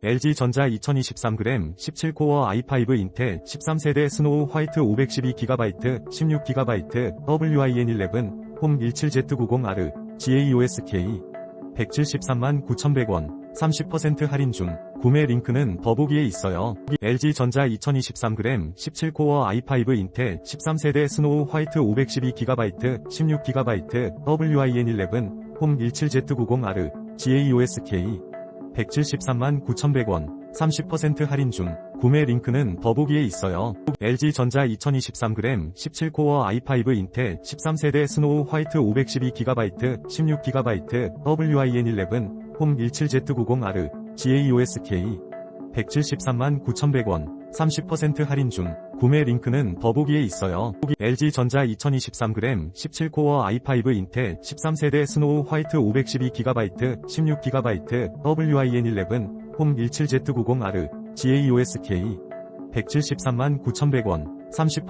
LG전자 2023g 17코어 i5 인텔 13세대 스노우 화이트 512GB 16GB WIN11 홈 17Z90R GAOSK 173만 9,100원 30% 할인 중. 구매 링크는 더보기에 있어요. LG전자 2023g 17코어 i5 인텔 13세대 스노우 화이트 512GB 16GB WIN11 홈 17Z90R GAOSK 173만 9,100원 30% 할인 중 구매 링크는 더보기에 있어요. LG전자 2023g 17코어 i5 인텔 13세대 스노우 화이트 512GB 16GB WIN11 홈 17Z90R GAOSK 173만 9,100원 30% 할인 중 구매 링크는 더보기에 있어요. LG전자 2023g 17코어 i5 인텔 13세대 스노우 화이트 512GB 16GB WIN11 홈 17Z90R GAOSK 173만 9,100원 30%